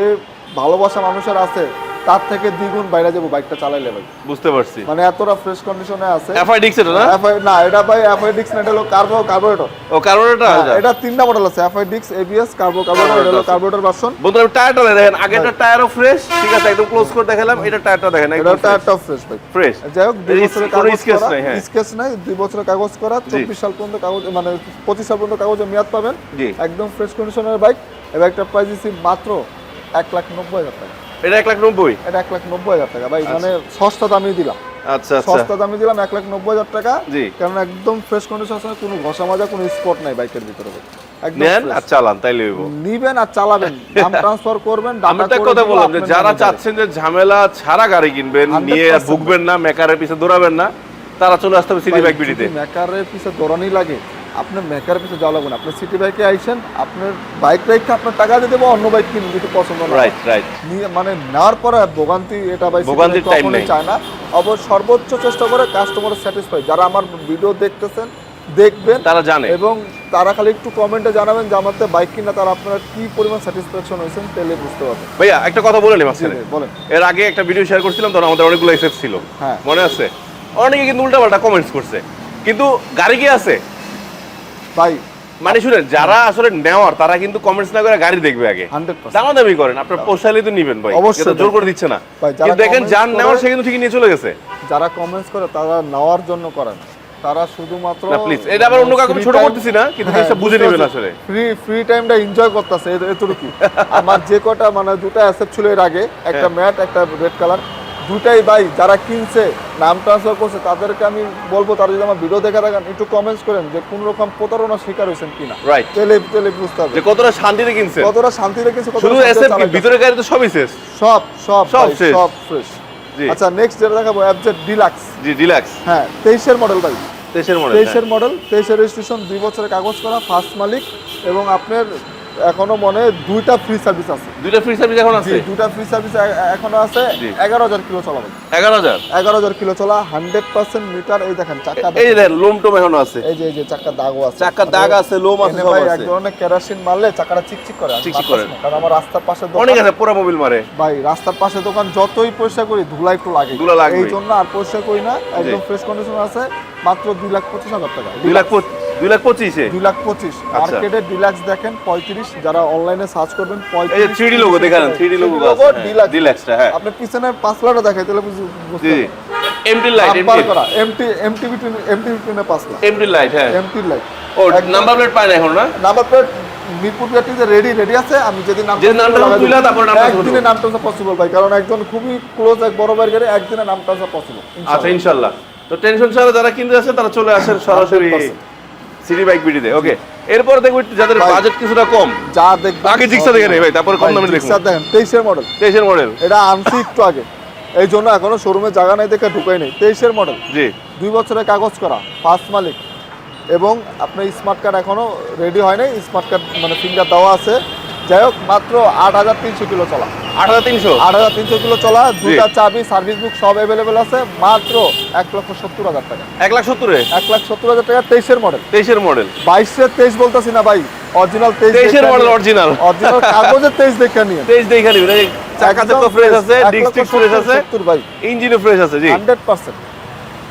ভালোবাসা মানুষের আছে তার থেকে দ্বিগুণ বাইরে যাব বাইকটা চালাইলে ভাই। বুঝতে পারছি। মানে এতটা ফ্রেশ কন্ডিশনে আছে। এফআইডিক্স এটা না? FI না এটা ভাই এফআইডিক্স না এটা হলো কার্বো কার্বোরেটর ও কারণ এটা এটা তিনটা মডেল আছে এফআইডিক্স এবিএস কার্বো কার্বোরেটর এটা হলো কার্বোরেটর ভার্সন বন্ধুরা টায়ারটা দেখেন আগেরটা টায়ারও ফ্রেশ ঠিক আছে একদম ক্লোজ করে দেখালাম এটা টায়ারটা দেখেন এটা টায়ারটা ফ্রেশ ভাই। ফ্রেশ যাই হোক দুই বছরের কাগজ করা নাই, হ্যাঁ। স্কেচ নাই দুই বছরের কাগজ করা চব্বিশ সাল পর্যন্ত কাগজ মানে পঁচিশ সাল পর্যন্ত কাগজে মেয়াদ পাবেন। একদম ফ্রেশ কন্ডিশনের বাইক এই একটা প্রাইস দিচ্ছি মাত্র এক লাখ নব্বই হাজার টাকা। এটা এক লাখ নব্বই? এটা এক লাখ নব্বই হাজার টাকা। ভাই আচ্ছা। মানে সস্তা দামই দিলাম। আচ্ছা আচ্ছা। সস্তা দামে দিলাম এক লাখ নব্বই হাজার টাকা। জি। কারণ একদম ফ্রেশ কন্ডিশন আছে কোনো ঘষা মাজা কোনো স্পট নাই বাইকের ভিতরে নেন আর চালান তাইলে হইব নিবেন আর চালাবেন। দাম ট্রান্সফার করবেন আমি তো কথা বললাম যে যারা চাচ্ছেন যে ঝামেলা ছাড়া গাড়ি কিনবেন নিয়ে ভুগবেন না মেকারের পিছে দৌড়াবেন না তারা চলে আসতে হবে সিটি বাইক বিডিতে মেকারের পিছে দৌড়ানি লাগে আপনার মেকারের পিছে যাওয়া লাগবে না। আপনি সিটি বাইকে আইসেন আপনার বাইক রেখে আপনার টাকা দিয়ে দেবো অন্য বাইক কিনবেন যদি পছন্দ না। রাইট রাইট মানে নেওয়ার পরে ভোগান্তি এটা ভোগান্তির বাইক time কখনোই নেই। চায় না। অবশ্য সর্বোচ্চ চেষ্টা করে কাস্টমার স্যাটিসফাই যারা আমার ভিডিও দেখতেছেন দেখবেন তারা জানে। এবং তারা খালি একটু কমেন্টে জানাবেন যে আমাদের বাইক কিনা তারা আপনারা কি পরিমাণ স্যাটিসফ্যাকশন হয়েছেন তাহলে বুঝতে পারবেন। ভাইয়া একটা কথা বলে নি জি মাঝখানে বলেন। এর আগে একটা ভিডিও শেয়ার করছিলাম তখন আমাদের অনেকগুলো এসএফ ছিল। হ্যাঁ। মনে আছে? অনেকে কিন্তু উল্টাপাল্টা কমেন্টস করছে। কিন্তু গাড়ি কি আছে? ভাই মানে শুনেন যারা আসলে নেওয়ার তারা কিন্তু কমেন্টস না করে গাড়ি দেখবে আগে। পার্সেন্ট। দামাদামি করেন আপনার পোষাইলে তো নিবেন ভাই। অবশ্যই জোর করে দিচ্ছে না। কিন্তু দেখেন করে- নেওয়ার সে কিন্তু ঠিকই নিয়ে চলে গেছে। যারা কমেন্টস করে তারা নেওয়ার জন্য করেন। তারা শুধুমাত্র না প্লিজ এটা আবার অন্য কাউকে ছোট করতেছি না কিন্তু হ্যাঁ, জিনিসটা বুঝে নেবেন আসলে। ফ্রি ফ্রি টাইমটা এনজয় করতেছে এতটুকু। [LAUGHS] আমার যে কটা মানে দুটো অ্যাসেট ছিল এর আগে একটা হ্যাঁ। ম্যাট একটা রেড কালার দুটাই ভাই যারা কিনছে নাম ট্রান্সফার করছে তাদেরকে আমি বলব তারা যদি আমার ভিডিও দেখে থাকেন একটু কমেন্টস করেন যে কোন রকম প্রতারণা শিকার হয়েছেন কিনা। রাইট তেলে তেলে বুঝতে হবে। যে কতটা শান্তিতে কিনছে কতটা শান্তি রেখেছে কতটা শুধু শান্তিতে এসএফ কি চালাইতেছে। ভিতরে গাড়ি তো সবই শেষ। সব সব সব শেষ। সব ফ্রেশ জি। আচ্ছা নেক্সট যেটা দেখাবো অ্যাবজেট ডিলাক্স জি রিল্যাক্স হ্যাঁ তেইশের মডেল ভাই। দেশের মনে তেইশের মডেল তেইশের রেজিস্ট্রেশন দুই বছরের কাগজ করা ফার্স্ট মালিক এবং আপনার এখনও মনে দুইটা ফ্রি সার্ভিস আছে। দুইটা ফ্রি সার্ভিস এখন আছে? দুইটা ফ্রি সার্ভিস এখনও আছে। জি। এগারো হাজার কিলো চলা ভাই। এগারো হাজার? এগারো হাজার কিলো চলা হান্ড্রেড পার্সেন্ট মিটার এই দেখেন চাকা এই যে লোম টোম এখনও আছে। এই যে এই যে চাকা দাগও আছে। চাকার দাগ আছে লোম আছে সব ভাই এক ধরনের কেরাসিন মারলে চাকাটা চিকচিক করে চিকচিক করে। কারণ আমার রাস্তার পাশে দোকান অনেক আছে পুরো মোবিল মারে। ভাই রাস্তার পাশে দোকান যতই পয়সা করি ধুলা একটু লাগে। ধুলা লাগবেই। এই জন্য আর পয়সা করি না একদম ফ্রেশ কন্ডিশন আছে মাত্র দুই লাখ পঁচিশ হাজার টাকা। দুই লাখ পঁচ- দুই লাখ পঁচিশে? দুই লাখ পঁচিশ। আচ্ছা। মার্কেটে ডিলাক্স দেখেন পঁয়ত্রিশ। যারা অনলাইনে সার্চ করবেন পঁয়ত্রিশ থ্রি লোগো দেখেন থ্রি লোগো আছে ডিলাক্স ডিলাক্সটা হ্যাঁ। আপনি পিছনে পাঁচ লাখটা তাহলে বুঝতে এমটি লাইট এমটি করা এমটি এমটি এমটি পিছনে পাঁচ লাখ। এমটি লাইট হ্যাঁ। এমটি লাইট ও নাম্বার প্লেট পায় না এখন না? নাম্বার প্লেট মিরপুর যে রেডি রেডি আছে আমি যেদিন নাম নামটা তারপর নামটা একদিনে নামটা পসিবল ভাই কারণ একজন খুবই ক্লোজ এক বড় গাড়ি একদিনে নামটা পসিবল আচ্ছা ইনশাল্লাহ তো টেনশন ছাড়া যারা কিনতে আসেন তারা চলে আসেন সরাসরি 100% সিটি বাইক বিডিতে ওকে এরপর দেখব যাদের বাজেট কিছুটা কম যা আগে জিক্সা দেখে নেই ভাই, তারপরে কম দামে দেখব। দেখেন তেইশের মডেল তেইশের মডেল এটা আনছি একটু আগে। এই জন্য এখনও শোরুমে জায়গা নেই দেখে ঢুকাই নেই। তেইশের মডেল জি। দুই বছরের কাগজ করা ফার্স্ট মালিক। এবং আপনার স্মার্ট কার্ড এখনও রেডি হয় নাই স্মার্ট কার্ড মানে ফিঙ্গার দেওয়া আছে। যাই হোক মাত্র আট হাজার তিনশো কিলো চলা। আট হাজার তিনশো? আট হাজার তিনশো কিলো চলা দুটা চাবি সার্ভিস বুক সব অ্যাভেলেবেল আছে মাত্র এক লক্ষ সত্তর হাজার টাকা। এক লাখ সত্তরে? এক লাখ সত্তর হাজার টাকা তেইশের মডেল তেইশের মডেল বাইশের তেইশ বলতেছি না ভাই অরিজিনাল তেইশ তেইশের মডেল অরিজিনাল অরিজিনাল কাগজের তেইশ দেখে নিয়ে তেইশ দেখে নিবেন ফ্রেশ আছে ডিস্ট্রিক্ট ফ্রেশ আছে সত্তর ভাই। ইঞ্জিনও ফ্রেশ আছে জি। হান্ড্রেড পার্সেন্ট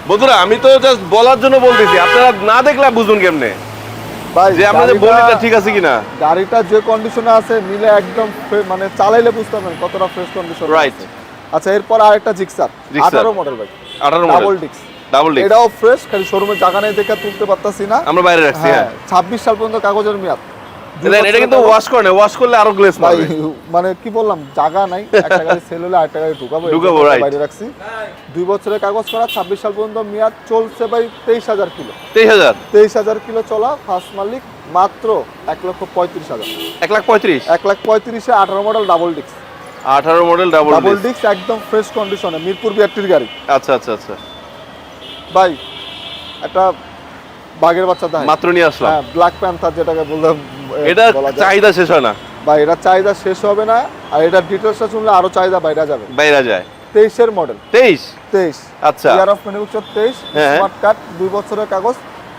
বন্ধুরা আমি তো জাস্ট বলার জন্য বলতেছি আপনারা না দেখলে বুঝুন কেমনে? যে আপনাদের বডিটা ঠিক আছে কিনা? গাড়িটা যে কন্ডিশনে আছে নিলে একদম মানে চালাইলে বুঝতে পারবেন কতটা ফ্রেশ কন্ডিশন. আচ্ছা এরপর আরেকটা জিক্সার মডেল ভাই। ডাবল ডিক্স ডাবল এটাও ফ্রেশ খালি শোরুমে জায়গা নেই দেখে তুলতে পারতাছি না। আমরা বাইরে রাখছি হ্যাঁ হ্যাঁ। ছাব্বিশ সাল পর্যন্ত কাগজের মেয়াদ। এটা কিন্তু ওয়াশ করে না ওয়াশ করলে আরও মারবে। মানে কি বললাম জায়গা নাই [LAUGHS] একটা গাড়ি সেল হলে আরেকটা গাড়ি ঢুকাবো ঢুকাবো, বাইরে রাখছি। দুই বছরের কাগজ করা ছাব্বিশ সাল পর্যন্ত মেয়াদ চলছে ভাই তেইশ হাজার কিলো। তেইশ হাজার? তেইশ হাজার কিলো চলা ফার্স্ট মালিক মাত্র এক লক্ষ পঁয়ত্রিশ হাজার। এক লাখ পঁয়ত্রিশ? এক লাখ পঁয়ত্রিশে আঠারো মডেল ডাবল ডিক্স আঠারো মডেল ডাবল ডাবল ডিক্স একদম ফ্রেশ কন্ডিশনে মিরপুর বিআরটির গাড়ি। আচ্ছা আচ্ছা আচ্ছা। ভাই একটা বাঘের বাচ্চা দেয়। মাত্র নিয়ে আসলাম। হ্যাঁ ব্ল্যাক প্যান্থার যেটাকে বললাম এটা চাহিদা শেষ হয় না। ভাই এটা চাহিদা শেষ হবে না। আর এটা ডিটেলসটা শুনলে আরও চাহিদা বাইরে যাবে। বাইরে যায়। তেইশের মডেল তেইশ? তেইশ। আচ্ছা। ইয়ার অফ ম্যানুফ্যাকচার তেইশ। হ্যাঁ। স্মার্ট কার্ড দুই বছরের কাগজ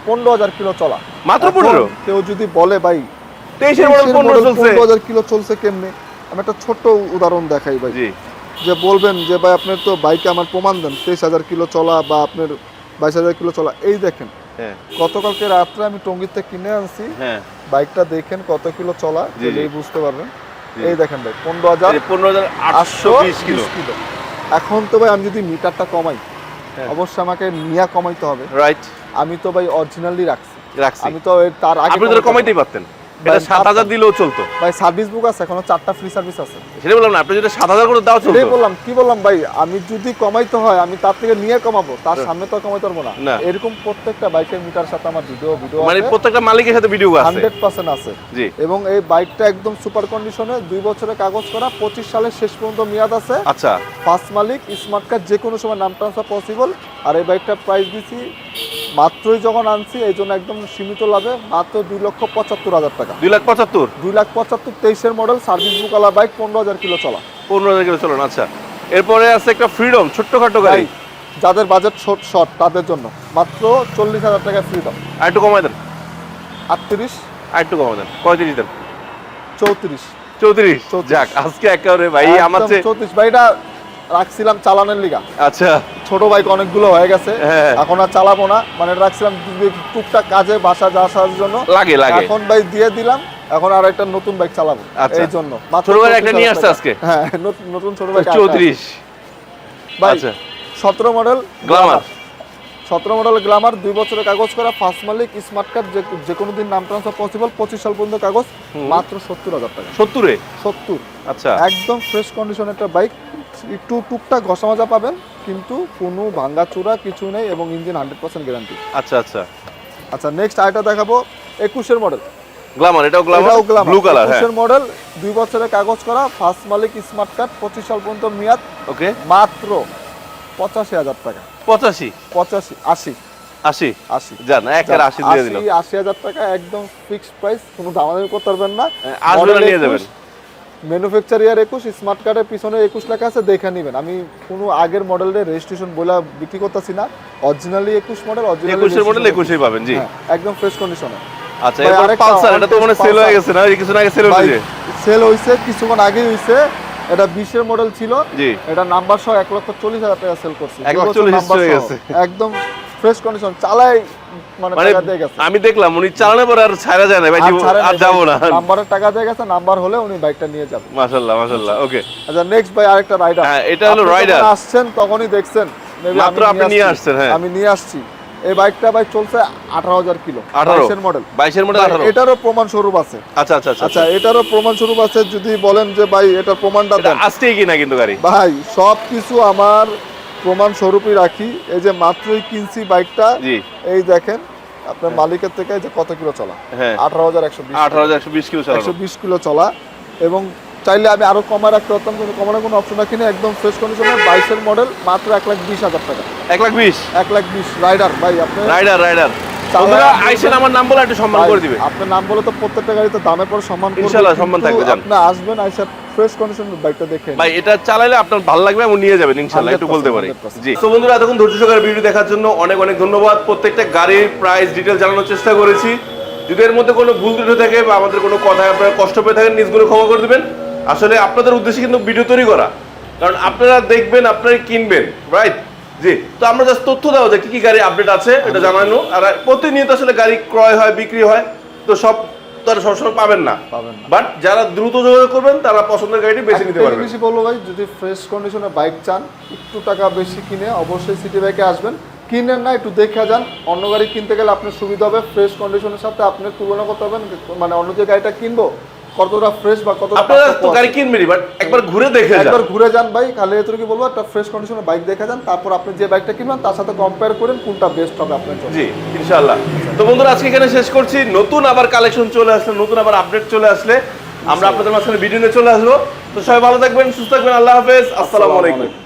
পনেরো হাজার কিলো চলা। মাত্র 15? কেউ যদি বলে ভাই তেইশের মডেল পনেরো হাজার কিলো চলছে কেমনে? আমি একটা ছোট্ট উদাহরণ দেখাই ভাই। যে বলবেন যে ভাই আপনার তো বাইকে আমার প্রমাণ দেন তেইশ হাজার কিলো চলা বা আপনার বাইশ হাজার কিলো চলা। এই দেখেন হ্যাঁ গতকালকে রাত্রে আমি টঙ্গিতে কিনে আনছি। হ্যাঁ। বাইকটা দেখেন কত কিলো চলা। এই বুঝতে পারবেন। এই দেখেন ভাই পনেরো হাজার পনেরো হাজার আটশো কিলো। এখন তো ভাই আমি যদি মিটারটা কমাই হ্যাঁ। অবশ্যই আমাকে মিয়া কমাইতে হবে। রাইট আমি তো ভাই অরিজিনালি রাখছি। রাখছি। আমি তো তার আগে আপনি কমাইতেই পারতেন। এটা সাত হাজার দিলেও চলতো। ভাই সার্ভিস বুক আছে এখনও চারটা ফ্রি সার্ভিস আছে। সেটা বললাম না আপনি যদি সাত হাজার করে দাও চলতো। বললাম কি বললাম ভাই আমি যদি কমাইতে হয় আমি তার থেকে নিয়ে কমাবো তার সামনে তো কমাইতে পারব না। না। এরকম প্রত্যেকটা বাইকের মিটার সাথে আমার ভিডিও ভিডিও মানে প্রত্যেকটা মালিকের সাথে ভিডিও আছে। হান্ড্রেড পার্সেন্ট আছে। জি। এবং এই বাইকটা একদম সুপার কন্ডিশনে দুই বছরের কাগজ করা পঁচিশ সালের শেষ পর্যন্ত মেয়াদ আছে। আচ্ছা। ফার্স্ট মালিক স্মার্ট কার্ড যে কোনো সময় নাম ট্রান্সফার পসিবল আর এই বাইকটার প্রাইস দিছি মাত্রই যখন আনছি এই জন্য একদম সীমিত লাভে মাত্র দুই লক্ষ পঁচাত্তর হাজার টাকা। দুই লাখ পঁচাত্তর? দুই লাখ পঁচাত্তর তেইশের মডেল সার্ভিস বুকালা বাইক পনেরো হাজার কিলো চলা। পনেরো হাজার কিলো চলুন আচ্ছা। এরপরে আছে একটা ফ্রিডম ছোট্টখাটো গাড়ি। যাদের বাজেট শর্ট শর্ট তাদের জন্য। মাত্র চল্লিশ হাজার টাকা ফ্রিডম আর একটু কমাই দেন। আটত্রিশ। আর একটু কমাই দেন। পঁয়ত্রিশ দেন। চৌত্রিশ। চৌত্রিশ। যাক আজকে একেবারে ভাই আমার চৌত্রিশ। বাইকটা রাখছিলাম চালানের লিগা। আচ্ছা। ছোট বাইক অনেকগুলো হয়ে গেছে। হ্যাঁ। এখন আর চালাবো না। মানে রাখছিলাম টুকটাক কাজে বাসা যা আসার জন্য। লাগে লাগে। এখন ভাই দিয়ে দিলাম। এখন আর একটা নতুন বাইক চালাবো। আচ্ছা। এই জন্য। ছোট বাইক একটা নিয়ে আসছে আজকে? হ্যাঁ নতুন- ছোট বাইক চৌত্রিশ। ভাই আচ্ছা। সতেরো মডেল গ্লামার। সতেরো মডেল গ্লামার দুই বছরের কাগজ করা ফার্স্ট মালিক স্মার্ট কার্ড যে কোনো দিন নাম ট্রান্সফার পসিবল পঁচিশ সাল পর্যন্ত কাগজ মাত্র সত্তর হাজার টাকা। সত্তরে? সত্তর। আচ্ছা। একদম ফ্রেশ কন্ডিশন একটা বাইক একটু টুকটাক ঘষা মাজা পাবেন কিন্তু কোনো ভাঙ্গা চূড়া কিছু নেই এবং ইঞ্জিন হান্ড্রেড পার্সেন্ট গ্যারান্টি আচ্ছা আচ্ছা। আচ্ছা নেক্সট আরেকটা দেখাবো একুশের মডেল গ্লামার এটাও গ্লামার? ব্লু কালার হ্যাঁ। মডেল দুই বছরের কাগজ করা ফার্স্ট মালিক স্মার্ট কার্ড পঁচিশ সাল পর্যন্ত মেয়াদ ওকে মাত্র পঁচাশি হাজার টাকা। পঁচাশি? পঁচাশি আশি। আশি? আশি। যান এক আশি দিয়ে দিলাম। আশি আশি হাজার টাকা একদম ফিক্সড প্রাইস কোনো দামাদামি করতে পারবেন না। হ্যাঁ, আসবেন নিয়ে যাবেন। ম্যানুফ্যাকচার একুশ স্মার্ট কার্ডের পিছনে একুশ লেখা আছে দেখে নেবেন। আমি কোনো আগের মডেলের রেজিস্ট্রেশন বলে বিক্রি করতেছি না। অরিজিনালি একুশ মডেল একুশের মডেল একুশেই পাবেন জি। একদম ফ্রেশ কন্ডিশনে আচ্ছা এরপর পালসার এটা তো মানে সেল হয়ে গেছে না? কিছুদিন আগে সেল হয়েছে। সেল হয়েছে কিছুক্ষণ আগে হয়েছে এটা বিশের মডেল ছিল। এটা নাম্বার সহ এক লক্ষ চল্লিশ হাজার টাকা সেল করছি। এক চল্লিশ হয়ে গেছে। একদম ফ্রেশ কন্ডিশন চালাই মানে মানে আমি দেখলাম উনি চালানোর পর আর ছাড়া যায় না ভাই আর যাব না। নাম্বারের টাকা দিয়ে গেছে নাম্বার হলে উনি বাইকটা নিয়ে যাবে। মাশাল্লাহ মাশাল্লাহ ওকে আচ্ছা নেক্সট ভাই আরেকটা রাইডার হ্যাঁ, এটা হলো রাইডার আসছেন তখনই দেখছেন। মাত্র আপনি নিয়ে আসছেন, হ্যাঁ। আমি নিয়ে আসছি। এই বাইকটা ভাই চলছে আঠারো হাজার কিলো। 18 মডেল বাইশের মডেল এটারও প্রমাণ স্বরূপ আছে। আচ্ছা আচ্ছা আচ্ছা। আচ্ছা এটারও প্রমাণ স্বরূপ আছে যদি বলেন যে ভাই এটার প্রমাণটা দেন। কিনা কিন্তু গাড়ি? ভাই সব কিছু আমার প্রমাণ স্বরূপই রাখি। এই যে মাত্রই কিনছি বাইকটা এই দেখেন আপনার মালিকের থেকে যে কত কিলো চলা? হ্যাঁ। আঠারো হাজার একশো আঠারো হাজার একশো বিশ কিলো চালানো একশো বিশ কিলো চলা। এবং চাইলে আমি আরও কমায় রাখতে পারতাম কিন্তু কমানোর কোনো অপশন রাখিনি একদম ফ্রেশ কন্ডিশনে বাইশের মডেল মাত্র এক লাখ বিশ হাজার টাকা। এক লাখ বিশ? এক লাখ বিশ রাইডার ভাই আপনি রাইডার রাইডার আইসেন আমার নাম বলে একটু সম্মান করে দিবে। আপনার নাম বলে তো প্রত্যেকটা গাড়িতে পর সম্মান সম্মান থাকবে, আপনি আসবেন আইসা ফ্রেশ কন্ডিশন বাইকটা দেখে ভাই এটা চালাইলে আপনার ভালো লাগবে এবং নিয়ে যাবেন ইনশাল্লাহ একটু বলতে পারি। 100% জি। তো বন্ধুরা এতক্ষণ ধৈর্য সহকারে ভিডিও দেখার জন্য অনেক অনেক ধন্যবাদ। প্রত্যেকটা গাড়ির প্রাইস ডিটেল জানানোর চেষ্টা করেছি। যদি এর মধ্যে কোনো ভুল ত্রুটি থাকে বা আমাদের কোনো কথায় আপনারা কষ্ট পেয়ে থাকেন নিজগুলো ক্ষমা করে দেবেন। আসলে আপনাদের উদ্দেশ্যে কিন্তু ভিডিও তৈরি করা। কারণ আপনারা দেখবেন আপনারা কিনবেন রাইট জি তো আমরা জাস্ট তথ্য দেওয়া যে কি কি গাড়ি আপডেট আছে এটা জানানো। আর প্রতিনিয়ত আসলে গাড়ি ক্রয় হয় বিক্রি হয় তো সব তো আর সবসময় পাবেন না। পাবেন না। বাট যারা দ্রুত যোগাযোগ করবেন তারা পছন্দের গাড়িটি বেছে নিতে পারবেন। জিনিসই বলব ভাই যদি ফ্রেশ কন্ডিশনে বাইক চান একটু টাকা বেশি কিনে অবশ্যই সিটি বাইকে আসবেন। কিনেন না একটু দেখে যান। অন্য গাড়ি কিনতে গেলে আপনার সুবিধা হবে ফ্রেশ কন্ডিশনের সাথে আপনি তুলনা করতে পারবেন মানে অন্য যে গাড়িটা কিনবো কতটা ফ্রেশ বা কতটা আপনারা তো গাড়ি কিনবেনই বাট একবার ঘুরে দেখে যান। একবার ঘুরে যান ভাই খালি এত কি বলব একটা ফ্রেশ কন্ডিশনের বাইক দেখে যান তারপর আপনি যে বাইকটা কিনবেন তার সাথে কম্পেয়ার করেন কোনটা বেস্ট হবে আপনার জন্য। জি ইনশাআল্লাহ। তো বন্ধুরা আজকে এখানে শেষ করছি। নতুন আবার কালেকশন চলে আসলে নতুন আবার আপডেট চলে আসলে আমরা আপনাদের মাঝখানে ভিডিও নিয়ে চলে আসব। তো সবাই ভালো থাকবেন সুস্থ থাকবেন আল্লাহ হাফেজ আসসালামু আলাইকুম।